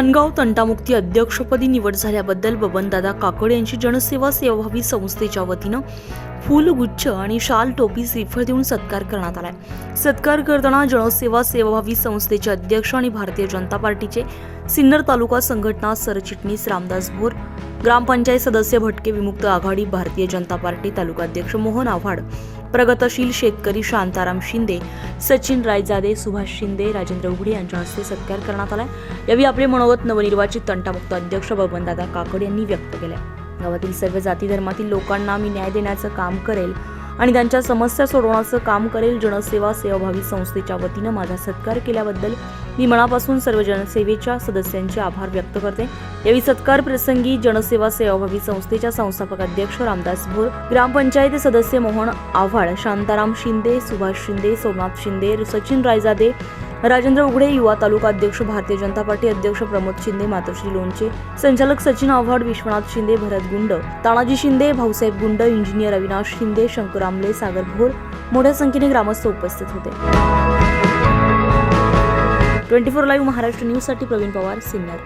ठाणगाव तंटामुक्ती अध्यक्षपदी निवड झाल्याबद्दल बबनदादा काकड यांची जनसेवा सेवाभावी संस्थेच्या वतीनं फुलगुच्छ आणि शाल टोपी श्रीफळ देऊन सत्कार करण्यात आलाय. सत्कार करताना जनसेवा सेवाभावी संस्थेचे अध्यक्ष आणि भारतीय जनता पार्टीचे सिन्नर तालुका संघटना सरचिटणीस रामदास भोर ग्रामपंचायत सदस्य भटके विमुक्त आघाडी भारतीय जनता पार्टी तालुकाध्यक्ष मोहन आव्हाड प्रगतशील शेतकरी शांताराम शिंदे सचिन रायजादे सुभाष शिंदे राजेंद्र उघडे यांच्या हस्ते सत्कार करण्यात आला यावेळी आपले मनोगत नवनिर्वाचित तंटामुक्त अध्यक्ष बबनदादा काकड यांनी व्यक्त केले गावातील सर्व जाती धर्मातील लोकांना मी न्याय देण्याचं काम करेल आणि त्यांच्या समस्या सोडवण्याचं काम करेल जनसेवा सेवाभावी संस्थेच्या वतीनं माझा सत्कार केल्याबद्दल मी मनापासून सर्व जनसेवेच्या सदस्यांचे आभार व्यक्त करते. यावेळी सत्कार प्रसंगी जनसेवा सेवाभावी संस्थेच्या संस्थापक अध्यक्ष रामदास भोर ग्रामपंचायत सदस्य मोहन आव्हाड शांताराम शिंदे सुभाष शिंदे सोमनाथ शिंदे सचिन रायजादे राजेंद्र उघडे युवा तालुका अध्यक्ष भारतीय जनता पार्टी अध्यक्ष प्रमोद शिंदे मातोश्री लोणचे संचालक सचिन आव्हाड विश्वनाथ शिंदे भरत गुंड तानाजी शिंदे भाऊसाहेब गुंड इंजिनियर अविनाश शिंदे शंकर आमले सागर भोर मोठ्या संख्येने ग्रामस्थ उपस्थित होते. ट्वेंटी फोर लाईव्ह महाराष्ट्र न्यूजसाठी प्रवीण पवार सिन्नर.